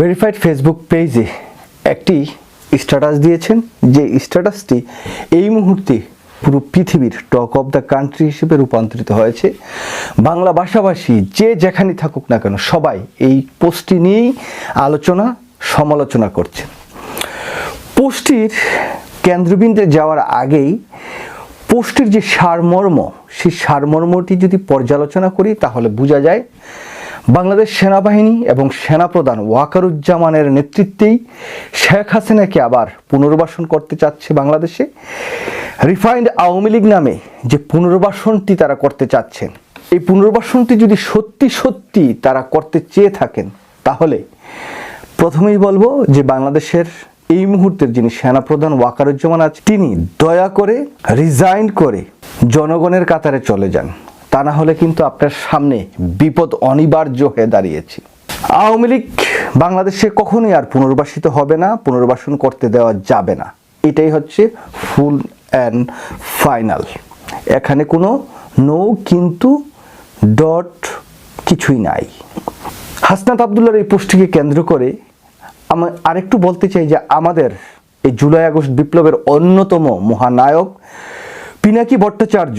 Verified Facebook পেজে একটি status দিয়েছেন, যে স্ট্যাটাসটি এই মুহূর্তে পুরো পৃথিবীর টক অফ দ্য কান্ট্রি হিসেবে রূপান্তরিত হয়েছে। বাংলা ভাষাভাষী যে যেখানে থাকুক না কেন সবাই এই পোস্টটি নিয়েই আলোচনা, সমালোচনা করছে পোস্টটির কেন্দ্রবিন্দুতে যাওয়ার আগেই পোস্টের যে সারমর্ম, সেই সারমর্মটি যদি পর্যালোচনা করি, তাহলে বোঝা যায় বাংলাদেশ সেনাবাহিনী এবং সেনাপ্রধান ওয়াকারুজ্জামানের নেতৃত্বেই শেখ হাসিনাকে আবার পুনর্বাসন করতে চাচ্ছে বাংলাদেশে। রিফাইন্ড আওয়ামী লীগ নামে যে পুনর্বাসনটি তারা করতে চাচ্ছেন, এই পুনর্বাসনটি যদি সত্যি সত্যি তারা করতে চেয়ে থাকেন, তাহলে প্রথমেই বলব যে বাংলাদেশের এই মুহূর্তের যিনি সেনাপ্রধান ওয়াকারুজ্জামান আছে তিনি দয়া করে রিজাইন করে জনগণের কাতারে চলে যান। তা না হলে কিন্তু আপনার সামনে বিপদ অনিবার্য হয়ে দাঁড়িয়েছে। আওয়ামী লীগ বাংলাদেশে কখনোই আর পুনর্বাসিত হবে না, পুনর্বাসন করতে দেওয়া যাবে না। এটাই হচ্ছে ফুল অ্যান্ড ফাইনাল। এখানে কোনো নো কিন্তু ডট কিছুই নাই। হাসনাত আবদুল্লার এই পোস্টটিকে কেন্দ্র করে আমি আরেকটু বলতে চাই যে আমাদের এই জুলাই আগস্ট বিপ্লবের অন্যতম মহানায়ক পিনাকি ভট্টাচার্য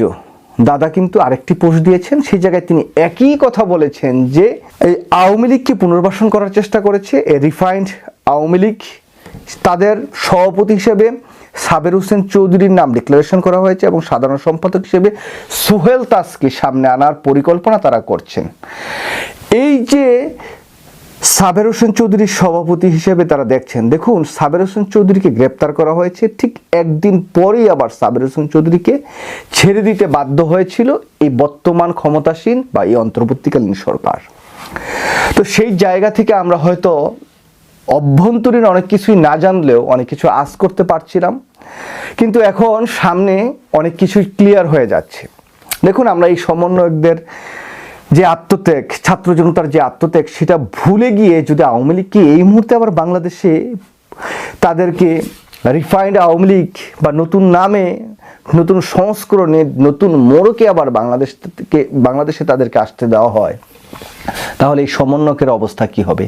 দাদা কিন্তু আরেকটি পোস্ট দিয়েছেন, সেই জায়গায় তিনি একই কথা বলেছেন যে এই আওয়ামী লীগকে পুনর্বাসন করার চেষ্টা করেছে, এ রিফাইন্ড আওয়ামী লীগ। তাদের সভাপতি হিসেবে সাবের হোসেন চৌধুরীর নাম ডিক্লারেশন করা হয়েছে এবং সাধারণ সম্পাদক হিসেবে সোহেল তাসকে সামনে আনার পরিকল্পনা তারা করছেন। এই যে সাবের হোসেন চৌধুরীর সভাপতি হিসেবে তারা দেখছেন। দেখুন, সাবের হোসেন চৌধুরীকে গ্রেপ্তার করা হয়েছে, ঠিক একদিন পরেই আবার সাবের হোসেন চৌধুরীকে ছেড়ে দিতে বাধ্য হয়েছিল এই বর্তমান ক্ষমতাসীন বা এই অন্তর্বর্তীকালীন সরকার। তো সেই জায়গা থেকে আমরা হয়তো অভ্যন্তরীণ অনেক কিছুই না জানলেও অনেক কিছু আজ করতে পারছিলাম। কিন্তু এখন সামনে অনেক কিছুই ক্লিয়ার হয়ে যাচ্ছে। দেখুন, আমরা এই সমন্বয়কদের যে আত্মত্যাগ, ছাত্র জনতার যে আত্মত্যাগ, সেটা ভুলে গিয়ে যদি আওয়ামী লীগকে এই মুহূর্তে আবার বাংলাদেশে তাদেরকে রিফাইন্ড আওয়ামী লীগ বা নতুন নামে, নতুন সংস্করণে, নতুন মোড়কে আবার বাংলাদেশ থেকে, বাংলাদেশে তাদেরকে আসতে দেওয়া হয়, তাহলে এই সমন্বয়কের অবস্থা কি হবে?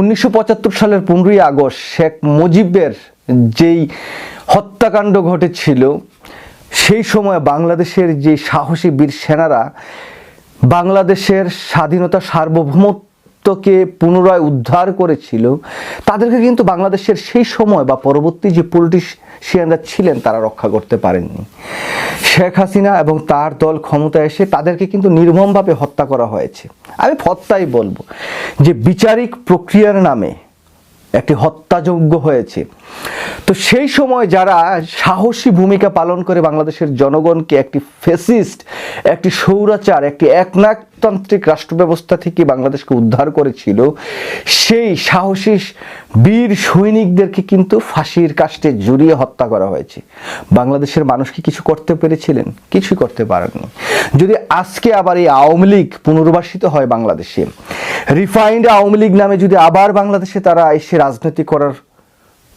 উনিশশো পঁচাত্তর সালের পনেরোই আগস্ট শেখ মুজিবের যেই হত্যাকাণ্ড ঘটেছিল, সেই সময় বাংলাদেশের যে সাহসী বীর সেনারা বাংলাদেশের স্বাধীনতা সার্বভৌমত্বকে পুনরায় উদ্ধার করেছিল, তাদেরকে কিন্তু বাংলাদেশের সেই সময় বা পরবর্তী যে পলিটিশিয়ানরা ছিলেন তারা রক্ষা করতে পারেননি। শেখ হাসিনা এবং তার দল ক্ষমতায় এসে তাদেরকে কিন্তু নির্মমভাবে হত্যা করা হয়েছে। আমি হত্যাই বলব যে বিচারিক প্রক্রিয়ার নামে একটি হত্যাযজ্ঞ হয়েছে। তো সেই সময় যারা সাহসী ভূমিকা পালন করে বাংলাদেশের জনগণকে, একটি ফেসিস্ট একটি সৌরাচার, একটি একনায়কতান্ত্রিক রাষ্ট্র ব্যবস্থা থেকে বাংলাদেশকে উদ্ধার করেছিল, সেই সাহসী বীর সৈনিকদেরকে কিন্তু ফাঁসির কাষ্টে জড়িয়ে হত্যা করা হয়েছে। বাংলাদেশের মানুষ কি কিছু করতে পেরেছিলেন? কিছুই করতে পারেননি। যদি আজকে আবার এই আওয়ামী লীগ পুনর্বাসিত হয় বাংলাদেশে রিফাইন্ড আওয়ামী লীগ নামে যদি আবার বাংলাদেশে তারা এসে রাজনীতি করার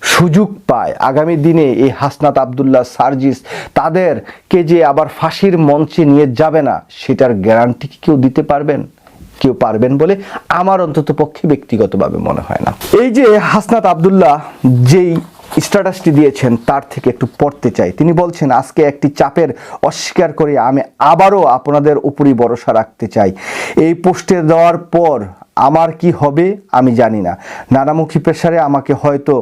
সুযোগ পায়। আগামী দিনে এই হাসনাত আবদুল্লাহ সার্জিস তাদেরকে যে আবার ফাঁসির মঞ্চে নিয়ে যাবে না, সেটার গ্যারান্টি কি কেউ দিতে পারবেন? কেউ পারবেন বলে আমার অন্তত পক্ষে ব্যক্তিগতভাবে মনে হয় না। এই যে হাসনাত আবদুল্লাহ যেই স্ট্যাটাসটি দিয়েছেন, তার থেকে একটু পড়তে চাই। তিনি বলছেন, আজকে একটি চাপের অস্বীকার করে আমি আবারও আপনাদের উপরই ভরসা রাখতে চাই। এই পোস্টে দেওয়ার পর আমার কি হবে আমি জানি না। নানামুখী প্রেসারে আমাকে হয়তো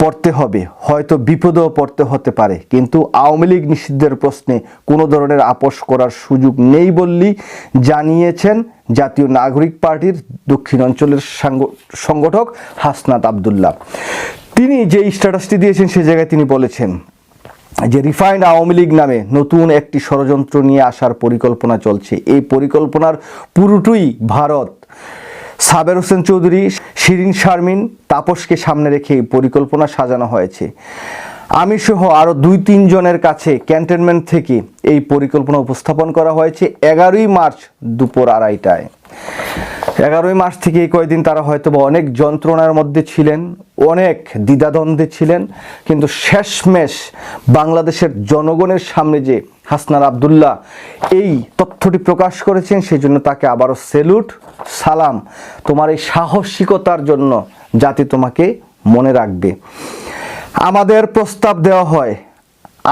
পড়তে হবে, হয়তো বিপদেও পড়তে হতে পারে। কিন্তু আওয়ামী লীগ নিষিদ্ধের প্রশ্নে কোনো ধরনের আপোষ করার সুযোগ নেই বললেই জানিয়েছেন জাতীয় নাগরিক পার্টির দক্ষিণ অঞ্চলের সংগঠক হাসনাত আবদুল্লাহ। তিনি যে স্ট্যাটাসটি দিয়েছেন সে জায়গায় তিনি বলেছেন যে রিফাইন্ড আওয়ামী লীগ নামে নতুন একটি ষড়যন্ত্র নিয়ে আসার পরিকল্পনা চলছে। এই পরিকল্পনার পুরোটাই ভারত সাবের হোসেন চৌধুরী, শিরিন শারমিন তাপসকে সামনে রেখে পরিকল্পনা সাজানো হয়েছে। আমি সহ আরও দুই তিনজনের কাছে ক্যান্টনমেন্ট থেকে এই পরিকল্পনা উপস্থাপন করা হয়েছে এগারোই মার্চ দুপুর আড়াইটায়। এগারোই মার্চ থেকে এই কয়েকদিন তারা হয়তো বা অনেক যন্ত্রণার মধ্যে ছিলেন, অনেক দ্বিধাদ্বন্দ্বে ছিলেন, কিন্তু শেষমেশ বাংলাদেশের জনগণের সামনে যে হাসনার আবদুল্লাহ এই তথ্যটি প্রকাশ করেছেন সেই জন্য তাকে আবারও সেলুট সালাম। তোমার এই সাহসিকতার জন্য জাতি তোমাকে মনে রাখবে। আমাদের প্রস্তাব দেওয়া হয়,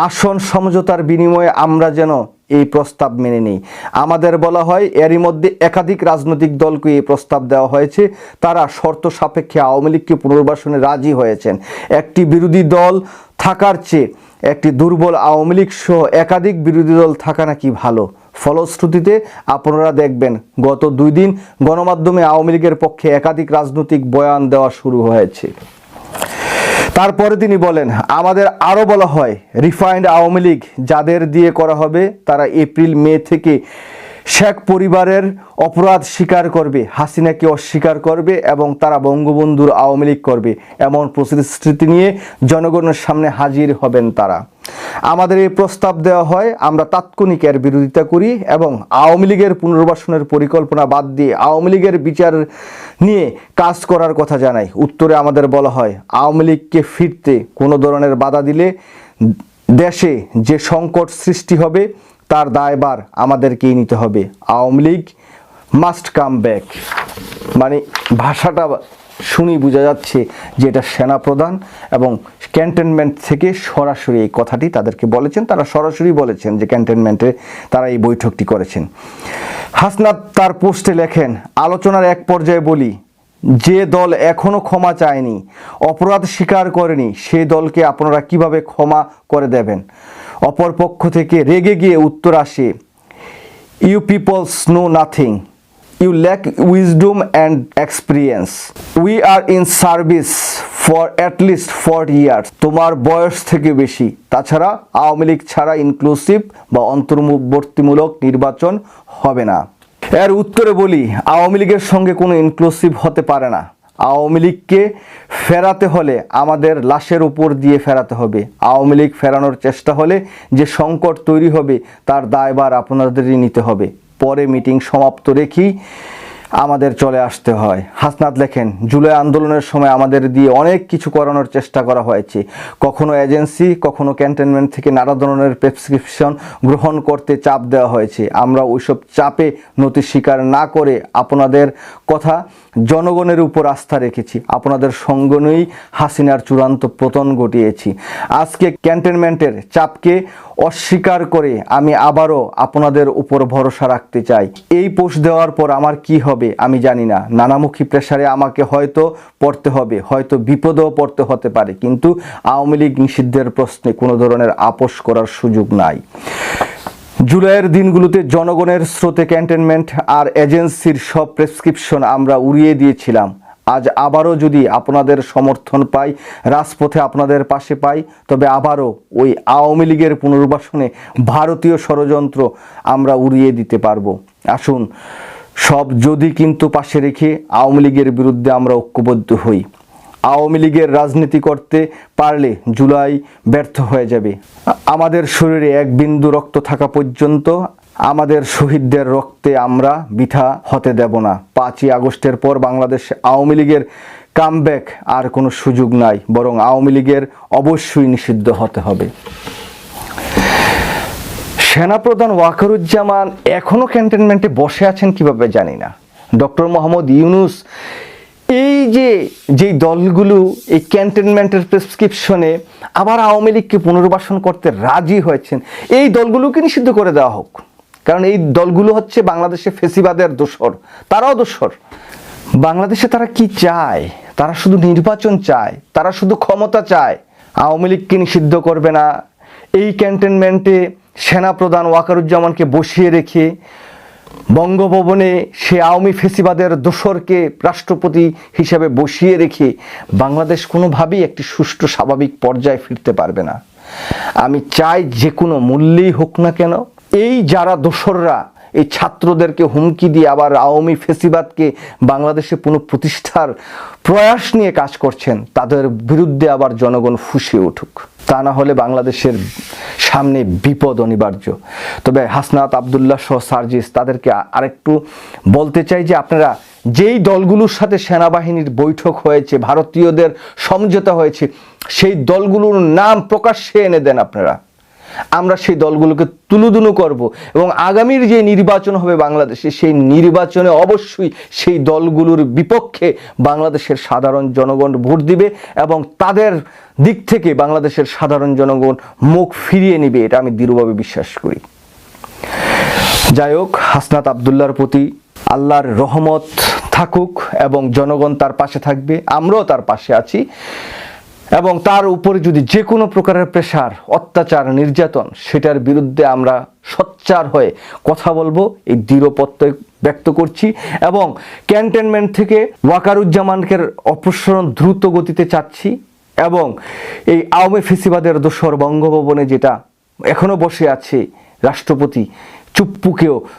আসন সমঝোতার বিনিময়ে আমরা যেন এই প্রস্তাব মেনে নিই। আমাদের বলা হয়, এরই মধ্যে একাধিক রাজনৈতিক দলকে এই প্রস্তাব দেওয়া হয়েছে। তারা শর্ত সাপেক্ষে আওয়ামী লীগকে পুনর্বাসনে রাজি হয়েছেন। একটি বিরোধী দল থাকার চেয়ে একটি দুর্বল আওয়ামী লীগ সহ একাধিক বিরোধী দল থাকা নাকি ভালো? ফলশ্রুতিতে আপনারা দেখবেন, গত দুই দিন গণমাধ্যমে আওয়ামী লীগের পক্ষে একাধিক রাজনৈতিক বয়ান দেওয়া শুরু হয়েছে। তারপরে তিনি বলেন, আমাদের আরও বলা হয় রিফাইন্ড আওয়ামী লীগ যাদের দিয়ে করা হবে, তারা এপ্রিল, মে থেকে শেখ পরিবারের অপরাধ স্বীকার করবে, হাসিনাকে অস্বীকার করবে এবং তারা বঙ্গবন্ধুর আওয়ামী লীগ করবে। এমন প্রতিশ্রুতি নিয়ে জনগণের সামনে হাজির হবেন তারা। আমাদের এই প্রস্তাব দেওয়া হয়, আমরা তাৎক্ষণিক এর বিরোধিতা করি এবং আওয়ামী লীগের পুনর্বাসনের পরিকল্পনা বাদ দিয়ে আওয়ামী লীগের বিচার নিয়ে কাজ করার কথা জানাই। উত্তরে আমাদের বলা হয়, আওয়ামী লীগকে ফিরতে কোনো ধরনের বাধা দিলে দেশে যে সংকট সৃষ্টি হবে, তার দায়বার আমাদেরকেই নিতে হবে। Awami League must come back. মানে ভাষাটা শুনি বোঝা যাচ্ছে যে এটা সেনাপ্রধান এবং ক্যান্টনমেন্ট থেকে সরাসরি এই কথাটি তাদেরকে বলেছেন। তারা সরাসরি বলেছেন যে ক্যান্টনমেন্টে তারা এই বৈঠকটি করেছেন। হাসনাত তার পোস্টে লেখেন, আলোচনার এক পর্যায়ে বলি, যে দল এখনও ক্ষমা চায়নি, অপরাধ স্বীকার করেনি সেই দলকে আপনারা কীভাবে ক্ষমা করে দেবেন? অপর পক্ষ থেকে রেগে গিয়ে উত্তর আসে you peoples know nothing you lack wisdom and experience we are in service for at least forty years তোমার বয়স থেকে বেশি। তাছাড়া আওয়ামী লীগ ছাড়া ইনক্লুসিভ বা অন্তর্বর্তীমূলক নির্বাচন হবে না। এর উত্তরে বলি, আওয়ামী লীগের সঙ্গে কোনো ইনক্লুসিভ হতে পারে না। আওয়ামী লীগকে ফেরাতে হলে আমাদের লাশের উপর দিয়ে ফেরাতে হবে। আওয়ামী লীগ ফেরানোর চেষ্টা হলে যে সংকট তৈরি হবে, তার দায়ভার আপনাদেরই নিতে হবে। পরে মিটিং সমাপ্ত রেখেই আমাদের চলে আসতে হয়। হাসনাত লেখেন, জুলাই আন্দোলনের সময় আমাদের দিয়ে অনেক কিছু করানোর চেষ্টা করা হয়েছে। কখনো এজেন্সি, কখনো ক্যান্টনমেন্ট থেকে নানা ধরনের প্রেসক্রিপশন গ্রহণ করতে চাপ দেওয়া হয়েছে। আমরা ওইসব চাপে নথি স্বীকার না করে আপনাদের কথা জনগণের উপর আস্থা রেখেছি। আপনাদের সঙ্গ নিয়েই হাসিনার চূড়ান্ত পতন ঘটিয়েছি। আজকে ক্যান্টনমেন্টের চাপকে অস্বীকার করে আমি আবারও আপনাদের উপর ভরসা রাখতে চাই। এই পোস্ট দেওয়ার পর আমার কি হবে আমি জানি না। নানামুখী প্রেসারে আমাকে হয়তো পড়তে হবে, হয়তো বিপদেও পড়তে হতে পারে, কিন্তু আওয়ামী লীগ নিষিদ্ধের প্রশ্নে কোনো ধরনের আপোষ করার সুযোগ নাই। জুলাইয়ের দিনগুলোতে জনগণের স্রোতে ক্যান্টনমেন্ট আর এজেন্সির সব প্রেসক্রিপশন আমরা উড়িয়ে দিয়েছিলাম। আজ আবারও যদি আপনাদের সমর্থন পাই, রাজপথে আপনাদের পাশে পাই, তবে আবারও ওই আওয়ামী লীগের পুনর্বাসনে ভারতীয় ষড়যন্ত্র আমরা উড়িয়ে দিতে পারব। আসুন, সব যদি কিন্তু পাশে রেখে আওয়ামী লীগের বিরুদ্ধে আমরা ঐক্যবদ্ধ হই। আওয়ামী লীগের রাজনীতি করতে পারলে জুলাই ব্যর্থ হয়ে যাবে। আমাদের শরীরে এক বিন্দু রক্ত থাকা পর্যন্ত আমাদের শহীদদের রক্তে আমরা বিঠা হতে দেব না। পাঁচই আগস্টের পর বাংলাদেশ আওয়ামী লীগের কামব্যাক আর কোনো সুযোগ নাই, বরং আওয়ামী লীগের অবশ্যই নিষিদ্ধ হতে হবে। সেনাপ্রধান ওয়াকারুজ্জামান এখনও ক্যান্টনমেন্টে বসে আছেন কীভাবে জানি না। ডক্টর মোহাম্মদ ইউনুস এই যে, যেই দলগুলো এই ক্যান্টনমেন্টের প্রেসক্রিপশনে আবার আওয়ামী লীগকে পুনর্বাসন করতে রাজি হয়েছেন, এই দলগুলোকে নিষিদ্ধ করে দেওয়া হোক। কারণ এই দলগুলো হচ্ছে বাংলাদেশে ফেসিবাদের দোসর তারাও দোসর বাংলাদেশে তারা কি চায়? তারা শুধু নির্বাচন চায়, তারা শুধু ক্ষমতা চায়। আওয়ামী লীগকে নিষিদ্ধ করবে না। এই ক্যান্টনমেন্টে সেনা প্রধান ওয়াকারুজ্জামানকে বসিয়ে রেখে বঙ্গভবনে সে আওয়ামী ফেসিবাদের দোসরকে রাষ্ট্রপতি হিসেবে বসিয়ে রেখে বাংলাদেশ কোনোভাবেই একটি সুষ্ঠু স্বাভাবিক পর্যায়ে ফিরতে পারবে না। আমি চাই যে কোনো মূল্যেই হোক না কেন এই যারা দোসররা এই ছাত্রদেরকে হুমকি দিয়ে আবার আওয়ামী ফেসিবাদকে বাংলাদেশে পুনঃপ্রতিষ্ঠার প্রয়াস নিয়ে কাজ করছেন, তাদের বিরুদ্ধে আবার জনগণ ফুসে উঠুক। তা না হলে বাংলাদেশের সামনে বিপদ অনিবার্য। তবে হাসনাত আবদুল্লাহ সহ সার্জিস, তাদেরকে আরেকটু বলতে চাই যে আপনারা যেই দলগুলোর সাথে সেনাবাহিনীর বৈঠক হয়েছে, ভারতীয়দের সমঝোতা হয়েছে, সেই দলগুলোর নাম প্রকাশ্যে এনে দেন আপনারা। আমরা সেই দলগুলোকে তুলুদুলু করব এবং আগামীর যে নির্বাচন হবে বাংলাদেশে, সেই নির্বাচনে অবশ্যই সেই দলগুলোর বিপক্ষে বাংলাদেশের সাধারণ জনগণ ভোট দিবে এবং তাদের দিক থেকে বাংলাদেশের সাধারণ জনগণ মুখ ফিরিয়ে নেবে, এটা আমি দৃঢ়ভাবে বিশ্বাস করি। যাই হোক, হাসনাত আবদুল্লার প্রতি আল্লাহর রহমত থাকুক এবং জনগণ তার পাশে থাকবে, আমরাও তার পাশে আছি। এবং তার উপরে যদি যে কোনো প্রকারের প্রেশার, অত্যাচার, নির্যাতন, সেটার বিরুদ্ধে আমরা সচ্চার হয়ে কথা বলব, এই দৃঢ় প্রত্যয় ব্যক্ত করছি এবং ক্যান্টনমেন্ট থেকে ওয়াকারুজ্জামানকে অপসারণ দ্রুত গতিতে চাচ্ছি এবং এই আওয়ামী ফেসিবাদের দোসর বঙ্গভবনে যেটা এখনও বসে আছে রাষ্ট্রপতি চুপ্পুকেও